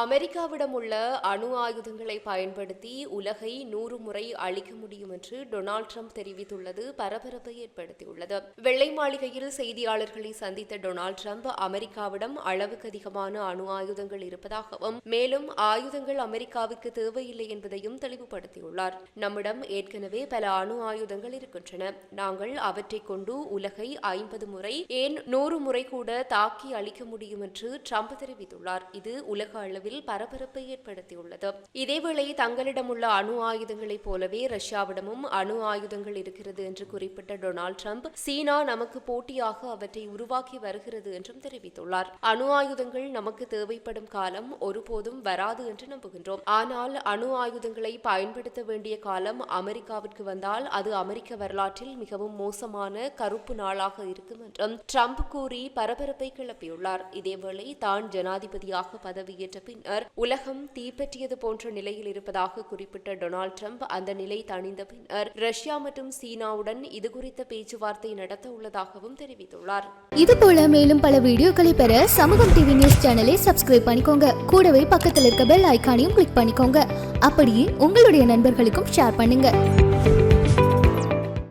அமெரிக்காவிடம் உள்ள அணு ஆயுதங்களை பயன்படுத்தி உலகை நூறு முறை அழிக்க முடியும் என்று டொனால்ட் ட்ரம்ப் தெரிவித்துள்ளது பரபரப்பை ஏற்படுத்தியுள்ளது. வெள்ளை மாளிகையில் செய்தியாளர்களை சந்தித்த டொனால்ட் ட்ரம்ப் அமெரிக்காவிடம் அளவுக்கு அதிகமான அணு ஆயுதங்கள் இருப்பதாகவும் மேலும் ஆயுதங்கள் அமெரிக்காவிற்கு தேவையில்லை என்பதையும் தெளிவுபடுத்தியுள்ளார். நம்மிடம் ஏற்கனவே பல அணு ஆயுதங்கள் இருக்கின்றன. நாங்கள் அவற்றை கொண்டு உலகை ஐம்பது முறை ஏன் நூறு முறை கூட தாக்கி அழிக்க முடியும் என்று ட்ரம்ப் தெரிவித்துள்ளார். இது உலக அளவில் பரபரப்பை ஏற்படுத்தியுள்ளது. இதேவேளை தங்களிடம் உள்ள அணு ஆயுதங்களைப் போலவே ரஷ்யாவிடமும் அணு ஆயுதங்கள் இருக்கிறது என்று குறிப்பிட்ட டொனால்ட் ட்ரம்ப் சீனா நமக்கு போட்டியாக அவற்றை உருவாக்கி வருகிறது என்றும் தெரிவித்துள்ளார். அணு ஆயுதங்கள் நமக்கு தேவைப்படும் காலம் ஒருபோதும் வராது என்று நம்புகின்றோம். ஆனால் அணு ஆயுதங்களை பயன்படுத்த வேண்டிய காலம் அமெரிக்காவிற்கு வந்தால் அது அமெரிக்க வரலாற்றில் மிகவும் மோசமான கருப்பு நாளாக இருக்கும் என்றும் ட்ரம்ப் கூறி பரபரப்பை கிளப்பியுள்ளார். இதேவேளை தான் ஜனாதிபதியாக பதவியேற்ற பின்னர் உலகம் தீப்பற்றியது போன்ற நிலையில் இருப்பதாக குறிப்பிட்ட டொனால்ட் ட்ரம்ப் அந்த நிலை தணிந்த பின்னர் ரஷ்யா மற்றும் சீனாவுடன் இதுகுறித்த பேச்சுவார்த்தை நடத்த உள்ளதாகவும் தெரிவித்துள்ளார். இது போல மேலும் பல வீடியோக்களை பெற சமூகம் டிவி நியூஸ் சேனலை சப்ஸ்கிரைப் பண்ணிக்கோங்க. கூடவே பக்கத்தில் இருக்க பெல் ஐகானையும் கிளிக் பண்ணிக்கோங்க. அப்படியே உங்களுடைய நண்பர்களுக்கும் ஷேர் பண்ணுங்க.